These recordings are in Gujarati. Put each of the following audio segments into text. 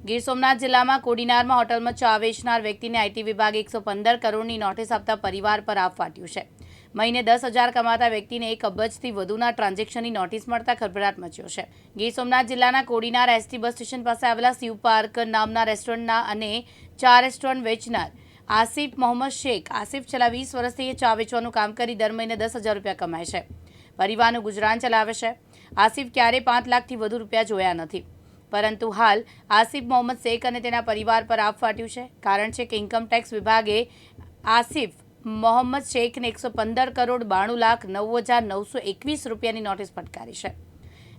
ગીર સોમનાથ જિલ્લામાં કોડીનારમાં હોટલમાં ચા વેચનાર વ્યક્તિને આઈટી વિભાગે એકસો પંદર કરોડની નોટિસ આપતા પરિવાર પર આપ ફાટ્યું છે. મહિને દસ હજાર કમાતા વ્યક્તિને એક અબજથી વધુના ટ્રાન્ઝેક્શનની નોટિસ મળતા ખળભળાટ મચ્યો છે. ગીર સોમનાથ જિલ્લાના કોડીનાર એસટી બસ સ્ટેશન પાસે આવેલા શિવ પાર્ક નામના રેસ્ટોરન્ટના અને ચા રેસ્ટોરન્ટ વેચનાર આસિફ મોહમ્મદ શેખ, આસિફ છેલ્લા વીસ વર્ષથી ચા વેચવાનું કામ કરી દર મહિને દસ હજાર રૂપિયા કમાય છે. પરિવારનું ગુજરાન ચલાવે છે. આસિફ ક્યારેય પાંચ લાખથી વધુ રૂપિયા જોયા નથી. પરંતુ હાલ આસિફ મોહમ્મદ શેખ અને તેના પરિવાર પર આપ ફાટ્યું છે. કારણ છે કે ઇન્કમટેક્સ વિભાગે આસિફ મોહમ્મદ શેખને એકસો પંદર કરોડ બાણું લાખ નવ હજાર નવસો એકવીસ રૂપિયાની નોટિસ ફટકારી છે.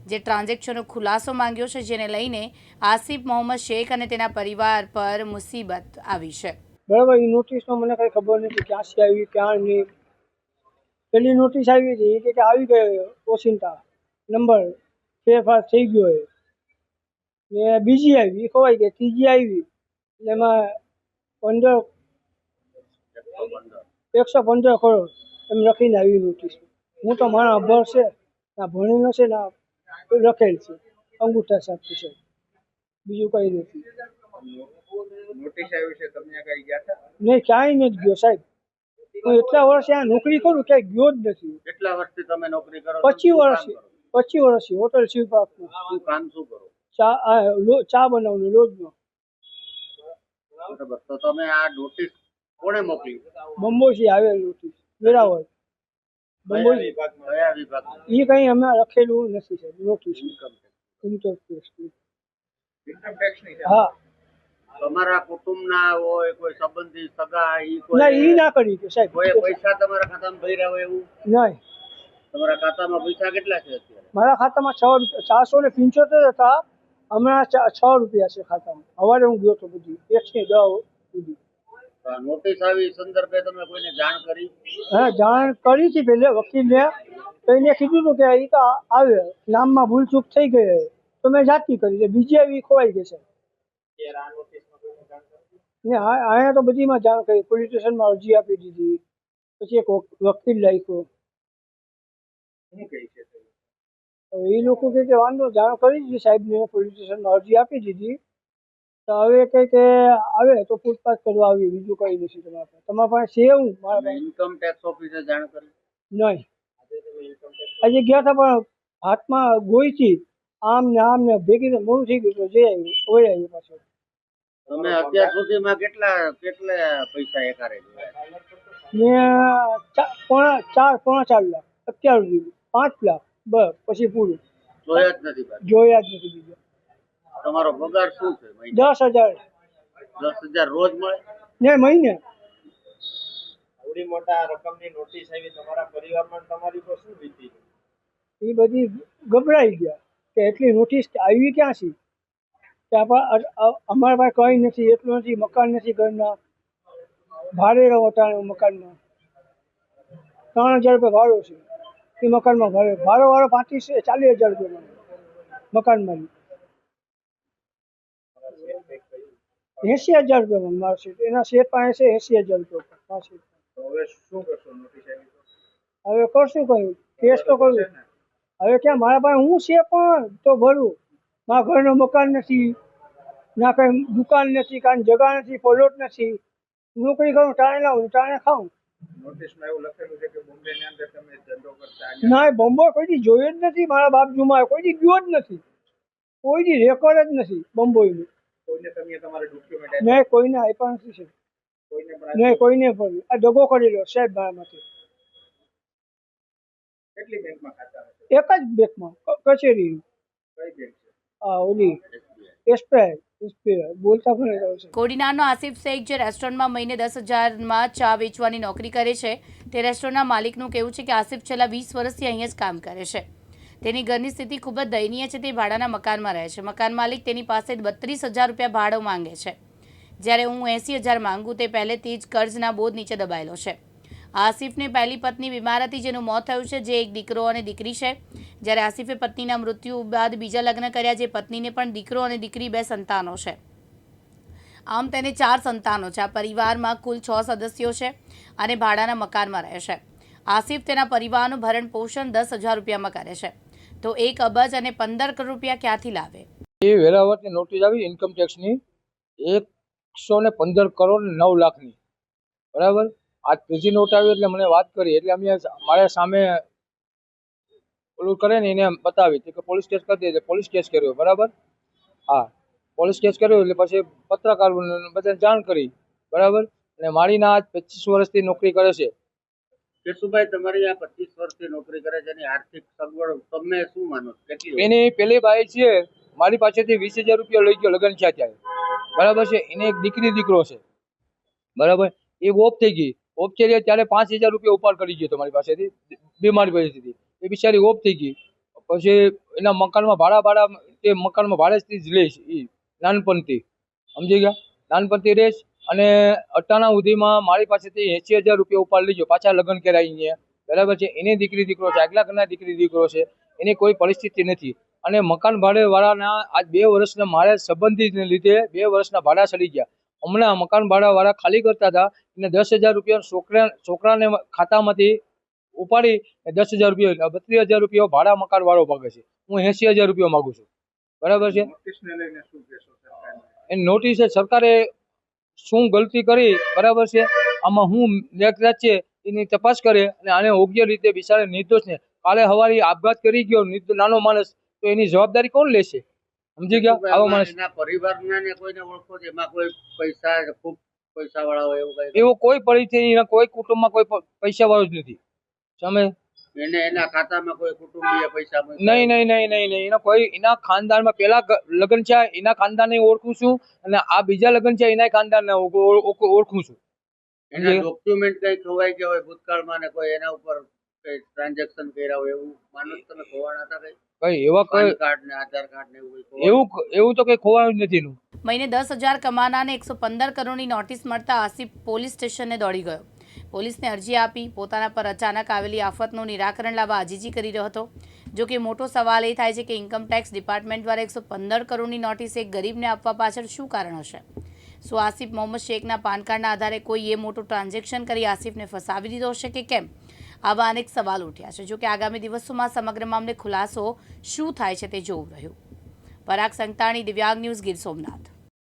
જે ટ્રાન્ઝેક્શનનો ખુલાસો માંગ્યો છે, જેને લઈને આસિફ મોહમ્મદ શેખ અને તેના પરિવાર પર મુસીબત આવી છે. બરાબર એ નોટિસનો મને કઈ ખબર નથી ક્યાંથી આવી ક્યાં નહીં પેલી નોટિસ આવી હતી કે આવી ગયો ઓચિંતા નંબર ફેરફાર થઈ ગયો એ. ને બીજી આવી એ કે ગઈ ત્રીજી આવી. એમાં પંદર એકસો પંદર કરોડ એમ લખીને આવી નોટિસ. હું તો મારા અભર છે ના ભણેલો છે ના લખેલ છે અંગૂઠા સાથે છે. બીજું કઈ નથી. નોટિસ આવી છે તમને કઈ ગયા હતા? નહીં ક્યાંય નથી ગયો સાહેબ. હું એટલા વર્ષે આ નોકરી કરું ક્યાંય ગયો જ નથી. એટલા વર્ષથી તમે નોકરી કરો પચીસ વર્ષ? પચીસ વર્ષથી હોટલ શિવ પાક શું કામ શું કરો? ચા ચા બનાવવાનું રોજનો. બરાબર. તો તમે આ નોટિસ કોણે મોકલી બંબોથી આવેલ નોટિસ વેરાવળ. બંબોઈ કયા વિભાગમાં? એ કંઈ અમે લખેલું નથી સાહેબ નોટિસ ઇન્કમ ઇન્કમ ટેક્સની હા. તમારા કુટુંબના હોય કોઈ સંબંધી સગા ઈ ના એ ના કરી કે સાહેબ. કોઈ પૈસા તમારા ખાતામાં ભર્યા હોય એવું? નહીં. તમારા ખાતામાં પૈસા કેટલા છે અત્યારે? મારા ખાતામાં છ ચારસો ને પંચોતેર હતા. હમણાં છ રૂપિયા છે ખાતામાં. સવારે હું ગયો હતો બધી એકથી દસ સુધી. તો આ નોટિસ આવી સંદર્ભે તમે કોઈને જાણ કરી? હા જાણ કરી હતી પહેલે વકીલને. તો એને કીધું હતું કે એ તો આવે નામમાં ભૂલચૂક થઈ ગઈ તો મેં જાતી કરી છે. બીજી આવી ખોવાઈ ગઈ છે. ને આ- અહીંયા તો બધીમાં જાણ કરી. પોલીસ સ્ટેશનમાં અરજી આપી દીધી. પછી એક વકીલ શું કહે? તે? હવે એ લોકો કે વાંધો જાણ કરી દીધી સાહેબને પોલીસ સ્ટેશનમાં અરજી આપી દીધી. તો હવે કે કે આવે તો પૂછતાછ કરવા આવી બીજું કંઈ નથી તમારા પાસે. તમારા પાસે છે હું મારા ઇન્કમ ટેક્સ ઓફિસે જાણ કરી. નહીં. આજે ગયા હતા પણ હાથમાં ગોઈથી આમ ને આમ ને ભેગી મોડું થઈ ગયું તો જઈ આવ્યું ઓય આવ્યું પાછું. તમે અત્યાર સુધીમાં કેટલા કેટલા પૈસા એકારે મેં પોણા ચાર પોણા ચાર લાખ અત્યાર સુધી પાંચ લાખ. બસ પછી પૂરું. જોયા જ નથી જોયા જ નથી બીજા. તમારો પગાર શું છે દસ હજાર. દસ હજાર રોજ મળે? ને મહિને. આવડી મોટા રકમની નોટિસ આવી તમારા પરિવારમાં તમારી પર શું વીતી? એ બધી ગભરાઈ ગયા કે એટલી નોટિસ આવી ક્યાંથી આપણા અમારા પાસે કંઈ નથી એટલું નથી મકાન નથી ઘરના. ભાડે રહો અટાણે મકાનમાં. ત્રણ હજાર રૂપિયા ભાડો છે. એ મકાનમાં ભાડે. ભાડો વાળો પાંત્રીસ ચાલીસ હજાર રૂપિયા મકાનમાં. એંસી હજાર રૂપિયા મારો સીટ એના શેર પાસે છે એસી હજાર રૂપિયા હવે શું કરશો? હવે કયું કેસ તો કરું. હવે ક્યાં? મારા પાસે હું છે પણ તો ભરું. મારા ઘરનું મકાન નથી. ના કંઈ દુકાન નથી કાંઈ જગા નથી પ્લોટ નથી. નોકરી કરું ટાણે લાવું ટાણે ખાઉં. નોટિસમાં એવું લખેલું છે કે બોમ્બેની અંદર તમે ધંધો કરતા ના બોમ્બે કોઈ દી જોયો જ નથી મારા બાપ જુમાએ કોઈ દી ગયો જ નથી. કોઈ દી રેકોર્ડ જ નથી બોમ્બેનું. કોઈને તમે તમારા ડોક્યુમેન્ટ નહીં કોઈને આપ્યા નથી છે કોઈને પણ નહીં કોઈને પણ આ દગો કરેલો સાહેબ મારામાંથી કેટલી બેંકમાં ખાતા એક જ બેંકમાં માં કચેરી કઈ બેંક છે? આ ઓલી. કોડીનારનો આસિફ શેખ, જે રેસ્ટોરન્ટમાં મહિને દસ હજારમાં ચા વેચવાની નોકરી કરે છે, તે રેસ્ટોરન્ટના માલિકનું કહેવું છે કે આસિફ છેલ્લા વીસ વર્ષથી અહીંયા જ કામ કરે છે. તેની ઘરની સ્થિતિ ખૂબ જ દયનીય છે, તે ભાડાના મકાનમાં રહે છે. મકાન માલિક તેની પાસે બત્રીસ હજાર રૂપિયા ભાડો માંગે છે. જ્યારે હું એંસી હજાર માંગુ, તે પહેલેથી જ કર્જના બોધ નીચે દબાયેલો છે. આસિફની પહેલી પત્ની બીમાર હતી જેનું મોત થયું છે, જે એક દીકરો અને દીકરી છે. જ્યારે આસિફે પત્નીના મૃત્યુ બાદ બીજા લગ્ન કર્યા, જે પત્નીને પણ દીકરો અને દીકરી બે સંતાનો છે. આમ તેને ચાર સંતાનો છે. આ પરિવારમાં કુલ છ સદસ્યો છે અને ભાડાના મકાનમાં રહે છે. આસિફ તેના પરિવારનું ભરણ પોષણ દસ હજાર રૂપિયામાં કરે છે. તો એક અબજ અને પંદર કરોડ રૂપિયા ક્યાંથી લાવે? એ વેરાવળની નોટિસ આવી ઇન્કમ ટેક્સની એકસો ને પંદર કરોડ નવ લાખની. બરાબર? આ ત્રીજી નોટ આવી એટલે મને વાત કરી. એટલે અમે મારે સામે ઓલું કરે ને એને બતાવી કે પોલીસ કેસ કરી દે પોલીસ કેસ કર્યો બરાબર? હા. પોલીસ કેસ કર્યો એટલે પછી પત્રકાર બધાને જાણ કરી બરાબર? અને મારી ના આજ પચીસ વર્ષથી નોકરી કરે છે. કેશુભાઈ તમારી આ પચીસ વર્ષથી નોકરી કરે છે એની આર્થિક સગવડ તમે શું માનો કેટલી એની પેલી ભાઈ છે મારી પાસેથી વીસ હજાર રૂપિયા લઈ ગયો લગ્ન છે ત્યારે. બરાબર છે? એને એક દીકરી દીકરો છે. બરાબર? એ ઓફ થઈ ગઈ. ગઈ ત્યારે પાંચ હજાર રૂપિયા ઉપાડ કરી ગયો તમારી પાસેથી. બીમારી પરિસ્થિતિ એ બિચારી ઓફ થઈ ગઈ. પછી એના મકાનમાં ભાડા ભાડા, તે મકાનમાં ભાડેથી જ લઈશ એ નાનપણથી. સમજી ગયા? નાનપણથી રહીશ અને અટાણા સુધીમાં મારી પાસેથી એંસી હજાર રૂપિયા ઉપાડ લઈ ગયો પાછા લગ્ન કરાવી બરાબર છે? એની દીકરી દીકરો છે. આગલા ઘરના દીકરી દીકરો છે. એની કોઈ પરિસ્થિતિ નથી. અને મકાન ભાડે વાળાના આજ બે વર્ષના મારે સંબંધિતને લીધે બે વર્ષના ભાડા સડી ગયા. હમણાં મકાન ભાડાવાળા ખાલી કરતા હતા. એને દસ હજાર રૂપિયા છોકરા છોકરાને ખાતામાંથી ઉપાડી દસ હજાર રૂપિયા બત્રીસ હજાર રૂપિયા ભાડા મકાન વાળો માગે છે. હું એંસી હજાર રૂપિયા માગું છું. બરાબર છે? એની નોટિસ સરકારે શું ગલતી કરી? બરાબર છે? આમાં હું નેકરાજ છે એની તપાસ કરે અને આને યોગ્ય રીતે બિચારે નિર્દોષ ને. કાલે હવારી આપઘાત કરી ગયો નાનો માણસ તો એની જવાબદારી કોણ લેશે? સમજી ગયા? આવો માણસ. પરિવારના ને કોઈને ઓળખો એમાં કોઈ પૈસા ખૂબ પૈસા વાળા હોય એવું કઈ? એવો કોઈ પરિસ્થિતિ એના કોઈ કુટુંબમાં કોઈ પૈસા વાળો જ નથી. તમે એને એના ખાતામાં કોઈ કુટુંબીય પૈસા નહીં નહીં નહીં નહીં નહીં. એના કોઈ એના ખાનદાનમાં પેલા લગ્ન છે એના ખાનદાનને ઓળખું છું અને આ બીજા લગ્ન છે એના ખાનદાનને ઓળ- ઓળ- ઓળખું છું. એના ડોક્યુમેન્ટ કઈ ખોવાઈ ગયા હોય ભૂતકાળમાં ને કોઈ એના ઉપર કઈ ટ્રાન્ઝેક્શન કર્યા હોય એવું? માનો તમે ખોવાણા હતા કઈ? કઈ એવા પાન કાર્ડ ને આધાર કાર્ડ ને એવું એવું એવું તો કઈ ખોવાનું નથી એનું. મહિને દસ હજાર કમાનાને એકસો પંદર કરોડની નોટિસ મળતા આસિફ પોલીસ સ્ટેશને દોડી ગયો. પોલીસને અરજી આપી પોતાના પર અચાનક આવેલી આફતનું નિરાકરણ લાવવા આજીજી કરી રહ્યો હતો. જો કે મોટો સવાલ એ થાય છે કે ઇન્કમ ટેક્સ ડિપાર્ટમેન્ટ દ્વારા એકસો પંદર કરોડની નોટિસ એક ગરીબને આપવા પાછળ શું કારણ હશે? શું આસિફ મોહમ્મદ શેખના પાન કાર્ડના આધારે કોઈ એ મોટું ટ્રાન્ઝેક્શન કરી આસિફને ફસાવી દીધો હશે કે કેમ? આવા અનેક સવાલ ઉઠ્યા છે. જોકે આગામી દિવસોમાં સમગ્ર મામલે ખુલાસો શું થાય છે તે જોવું રહ્યું. પરાગ સંતાણી, દિવ્યાંગ ન્યૂઝ ગીર સોમનાથ.